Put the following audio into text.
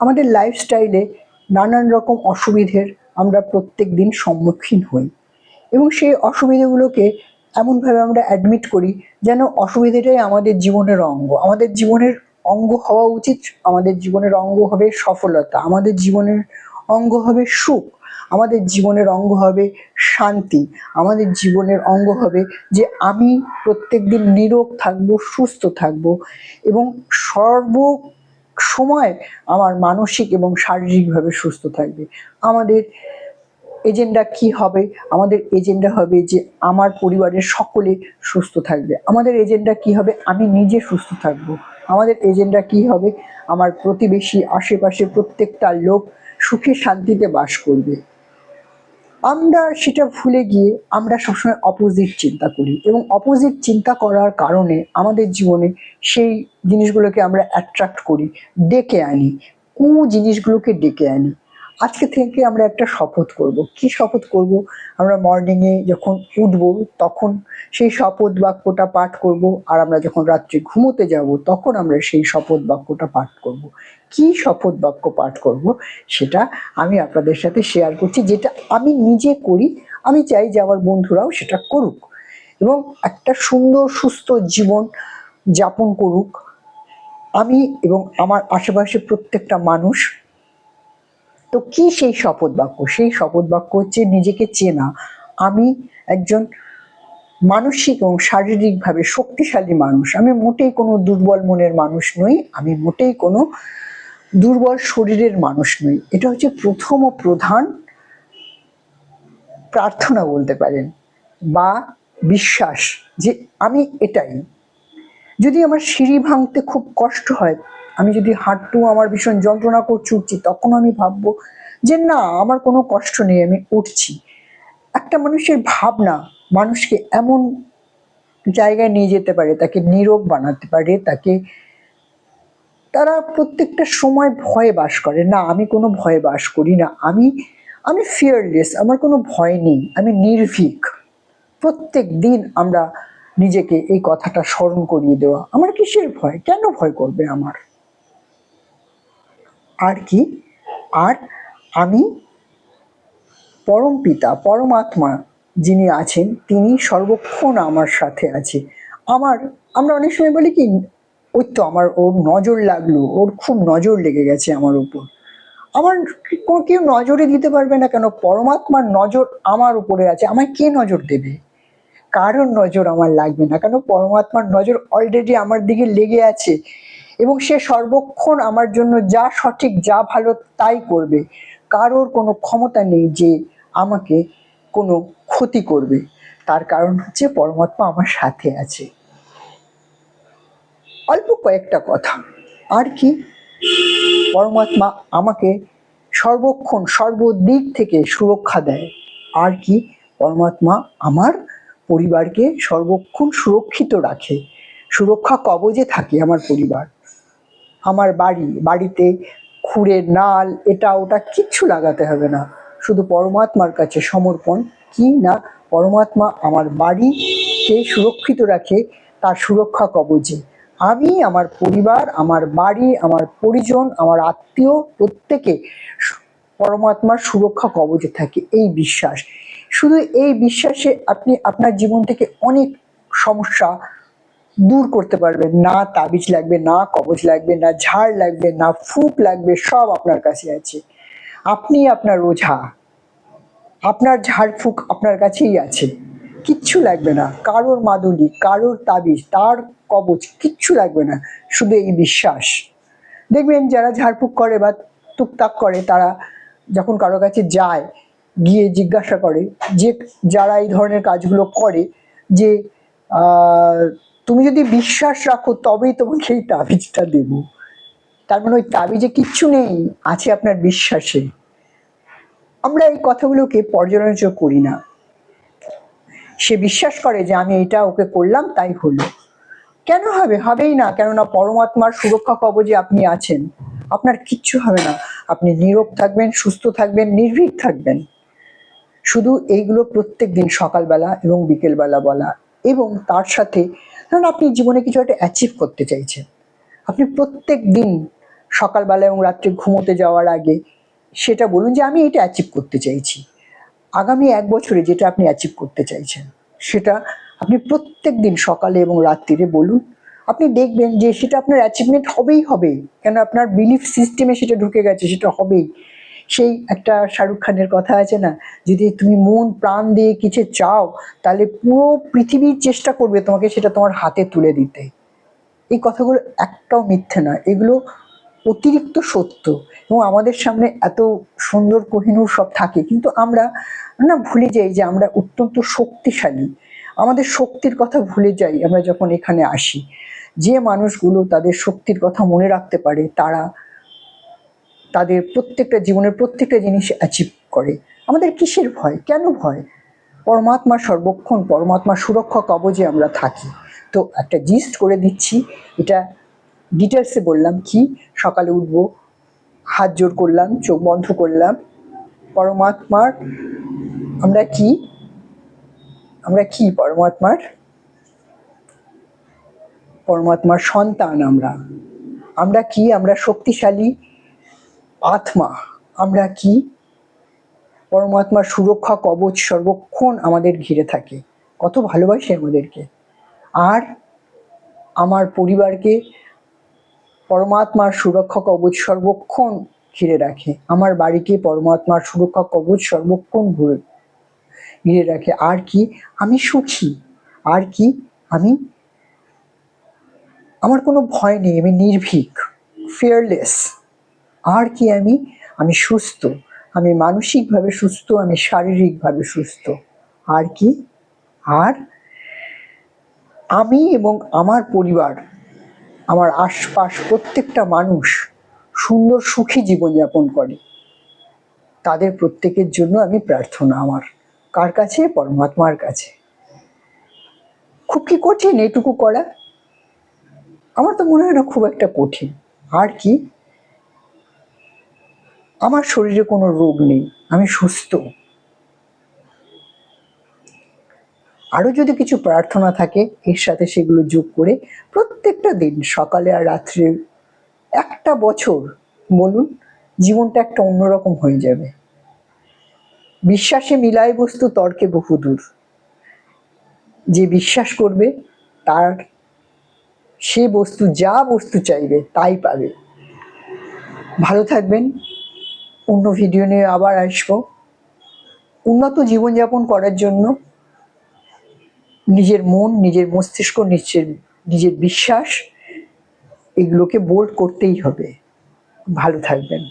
আমাদের লাইফস্টাইলে নানান রকম অসুবিধের আমরা প্রত্যেক দিন সম্মুখীন হই। এবং সেই অসুবিধেগুলোকে এমনভাবে আমরা অ্যাডমিট করি যেন অসুবিধেটাই আমাদের জীবনের অঙ্গ। আমাদের জীবনের অঙ্গ হওয়া উচিত, আমাদের জীবনের অঙ্গ হবে সফলতা, আমাদের জীবনের অঙ্গ হবে সুখ, আমাদের জীবনের অঙ্গ হবে শান্তি, আমাদের জীবনের অঙ্গ হবে যে আমি প্রত্যেক দিন নিরোগ থাকব, সুস্থ থাকব এবং সর্ব সময় আমার মানসিক এবং শারীরিকভাবে সুস্থ থাকবে। আমাদের এজেন্ডা কি হবে? আমাদের এজেন্ডা হবে যে আমার পরিবারের সকলে সুস্থ থাকবে। আমাদের এজেন্ডা কি হবে? আমি নিজে সুস্থ থাকব। আমাদের এজেন্ডা কি হবে? আমার প্রতিবেশী আশেপাশে প্রত্যেকটা লোক সুখে শান্তিতে বাস করবে। আমরা সেটা ভুলে গিয়ে আমরা সবসময় অপোজিট চিন্তা করি এবং অপোজিট চিন্তা করার কারণে আমাদের জীবনে সেই জিনিসগুলোকে আমরা অ্যাট্রাক্ট করি, ডেকে আনি। কু জিনিসগুলোকে ডেকে আনি। আজকে থেকে আমরা একটা শপথ করব। কি শপথ করব? আমরা মর্নিংয়ে যখন উঠব, তখন সেই শপথ বাক্যটা পাঠ করব আর আমরা যখন রাত্রে ঘুমোতে যাব, তখন আমরা সেই শপথ বাক্যটা পাঠ করব। কি শপথ বাক্য পাঠ করব? সেটা আমি আপনাদের সাথে শেয়ার করছি, যেটা আমি নিজে করি, আমি চাই যে আমার বন্ধুরাও সেটা করুক। এবং একটা সুন্দর, সুস্থ জীবন যাপন করুক। আমি এবং আমার আশেপাশে প্রত্যেকটা মানুষ তো কি সেই শপথ বাক্য? সেই শপথ বাক্য হচ্ছে নিজেকে চেনা। আমি একজন মানসিক এবং শারীরিকভাবে শক্তিশালী মানুষ। আমি মোটেই কোনো দুর্বল মনের মানুষ নই। আমি মোটেই কোনো দুর্বল শরীরের মানুষ নই। এটা হচ্ছে প্রথম ও প্রধান প্রার্থনা বলতে পারেন বা বিশ্বাস যে আমি এটাই। যদি আমার সিঁড়ি ভাঙতে খুব কষ্ট হয় আমি যদি হাঁটু, আমার ভীষণ যন্ত্রণা করছে, উঠছি, তখন আমি ভাববো যে না, আমার কোনো কষ্ট নেই, আমি উঠছি। একটা মানুষের ভাবনা মানুষকে এমন জায়গায় নিয়ে যেতে পারে, তাকে নীরব বানাতে পারে, তাকে, তারা প্রত্যেকটা সময় ভয়ে বাস করে। না, আমি কোনো ভয়ে বাস করি না। আমি আমি ফিয়ারলেস আমার কোনো ভয় নেই, আমি নির্ভীক। প্রত্যেক দিন আমরা নিজেকে এই কথাটা স্মরণ করিয়ে দেওয়া। আমার কিসের ভয়? কেন ভয় করবে আমার? আর কি? আর আমি পরম পিতা, পরমাত্মা যিনি আছেন, তিনি সর্বক্ষণ আমার সাথে আছে। আমার, আমরা অনেক সময় বলি কি, ওই তো আমার ওর নজর লাগল, ওর খুব নজর লেগে গেছে আমার উপর। আমার কোনো কেউ নজরে দিতে পারবে না কেন? পরমাত্মার নজর আমার উপরে আছে। আমায় কে নজর দেবে? কারোর নজর আমার লাগবে না। কেন? পরমাত্মার নজর অলরেডি আমার দিকে লেগে আছে। এবং সে সর্বক্ষণ আমার জন্য যা সঠিক, যা ভালো, তাই করবে। কারোর কোনো ক্ষমতা নেই যে আমাকে কোনো ক্ষতি করবে। তার কারণ হচ্ছে পরমাত্মা আমার সাথে আছে। অল্প কয়েকটা কথা। আর কি? পরমাত্মা আমাকে সর্বক্ষণ, সর্বদিক থেকে সুরক্ষা দেয়। আর কি? পরমাত্মা আমার পরিবারকে সর্বক্ষণ সুরক্ষিত রাখে। সুরক্ষা কবজে থাকে আমার পরিবার। আমার বাড়ি, বাড়িতে খুঁড়ের নাল, এটা ওটা কিচ্ছু লাগাতে হবে না। শুধু পরমাত্মার কাছে সমর্পণ। কি না, পরমাত্মা আমার বাড়িকে সুরক্ষিত রাখে, তার সুরক্ষা কবজে। আমি, আমার পরিবার, আমার বাড়ি, আমার পরিজন, আমার আত্মীয়, প্রত্যেকে পরমাত্মার সুরক্ষা কবজে থাকে। এই বিশ্বাস। শুধু এই বিশ্বাসে আপনি আপনার জীবন থেকে অনেক সমস্যা দূর করতে পারবেন না তাবিজ লাগবে, না কবজ লাগবে, না ঝাড় লাগবে, না ফুক লাগবে, সব আপনার কাছে আছে। আপনি আপনার ওঝা। আপনার ঝাড়ফুঁক আপনার কাছেই আছে। কিচ্ছু লাগবে না। কারোর মাদুলি, কারোর তাবিজ, তার কবচ, কিচ্ছু লাগবে না। শুধু এই বিশ্বাস। দেখবেন যারা ঝাড়ফুঁক করে বা টুকটাক করে, তারা যখন কারও কাছে যায়, গিয়ে জিজ্ঞাসা করে যে, যারা এই ধরনের কাজগুলো করে, যে তুমি যদি বিশ্বাস রাখো, তবেই তোমাকে এই তাবিজটা দেবো। তার মানে ওই তাবিজে কিচ্ছু নেই, আছে আপনার বিশ্বাসে। আমরা এই কথাগুলোকে পর্যালোচনা করি না। সে বিশ্বাস করে যে আমি এটা ওকে করলাম, তাই হলো। কেন হবে? হবেই না, কেননা পরমাত্মার সুরক্ষা কবজে আপনি আছেন। আপনার কিচ্ছু হবে না। আপনি নীরব থাকবেন, সুস্থ থাকবেন, নির্ভীক থাকবেন। শুধু এইগুলো প্রত্যেক দিন সকালবেলা এবং বিকেলবেলা বলা। এবং তার সাথে ধরুন আপনি জীবনে কিছু একটা অ্যাচিভ করতে চাইছেন। আপনি প্রত্যেক দিন সকালবেলা এবং রাত্রে ঘুমোতে যাওয়ার আগে সেটা বলুন যে, আমি এটা অ্যাচিভ করতে চাইছি। আগামী এক বছরে যেটা আপনি অ্যাচিভ করতে চাইছেন, সেটা আপনি প্রত্যেক দিন সকালে এবং রাত্রিরে বলুন। আপনি দেখবেন যে, সেটা আপনার অ্যাচিভমেন্ট হবেই হবে কেন? আপনার বিলিফ সিস্টেমে সেটা ঢুকে গেছে, সেটা হবেই। সেই একটা শাহরুখ খানের কথা আছে না? যদি তুমি মন, প্রাণ দিয়ে কিছু চাও, তাহলে পুরো পৃথিবীর চেষ্টা করবে তোমাকে সেটা তোমার হাতে তুলে দিতে। এই কথাগুলো একটাও মিথ্যে না এগুলো অতিরিক্ত সত্য। এবং আমাদের সামনে এত সুন্দর কোহিনূর সব থাকে, কিন্তু আমরা না ভুলে যাই যে আমরা অত্যন্ত শক্তিশালী। আমাদের শক্তির কথা ভুলে যাই আমরা যখন এখানে আসি। যে মানুষগুলো তাদের শক্তির কথা মনে রাখতে পারে, তারা তাদের প্রত্যেকটা জীবনের প্রত্যেকটা জিনিস অ্যাচিভ করে। আমাদের কিসের ভয়? কেন ভয়? পরমাত্মা সর্বক্ষণ, পরমাত্মা সুরক্ষা কবজে আমরা থাকি। তো একটা জিস্ট করে দিচ্ছি। এটা ডিটেলসে বললাম কি, সকালে উঠব, হাত জোর করলাম, চোখ বন্ধ করলাম। পরমাত্মার আমরা কি? আমরা কি পরমাত্মার? পরমাত্মার সন্তান আমরা। আমরা কি? আমরা শক্তিশালী আত্মা, আমরা কি? পরমাত্মার সুরক্ষা কবচ সর্বক্ষণ আমাদের ঘিরে থাকে। কত ভালোবাসে আমাদেরকে। আর আমার পরিবারকে পরমাত্মার সুরক্ষা কবচ সর্বক্ষণ ঘিরে রাখে। আমার বাড়িকে পরমাত্মার সুরক্ষা কবচ সর্বক্ষণ ঘুরে ঘিরে রাখে। আর কি? আমি সুখী। আর কি? আমি আমার কোনো ভয় নেই। আমি নির্ভীক ফিয়ারলেস আর কি আমি? আমি সুস্থ। আমি মানসিকভাবে সুস্থ, আমি শারীরিকভাবে সুস্থ। আর কি? আর আমি এবং আমার পরিবার, আমার আশপাশ প্রত্যেকটা মানুষ সুন্দর সুখী জীবনযাপন করে। তাদের প্রত্যেকের জন্য আমি প্রার্থনা আমার। কার কাছে? পরমাত্মার কাছে। খুব কি কঠিন এটুকু করা? আমার তো মনে হয় না খুব একটা কঠিন। আর কি? আমার শরীরে কোনো রোগ নেই, আমি সুস্থ। আরও যদি কিছু প্রার্থনা থাকে, এর সাথে সেগুলো যোগ করে প্রত্যেকটা দিন, সকালে আর রাত্রে, একটা বছর বলুন, জীবনটা একটা অন্যরকম হয়ে যাবে। বিশ্বাসে মিলায় বস্তু, তর্কে বহুদূর যে বিশ্বাস করবে, তার, সে বস্তু, যা বস্তু চাইবে, তাই পাবে। ভালো থাকবেন। অন্য ভিডিও নিয়ে আবার আসব। উন্নত জীবনযাপন করার জন্য নিজের মন, নিজের মস্তিষ্ক, নিজের নিজের বিশ্বাস, এগুলোকে বোল্ড করতেই হবে। ভালো থাকবেন।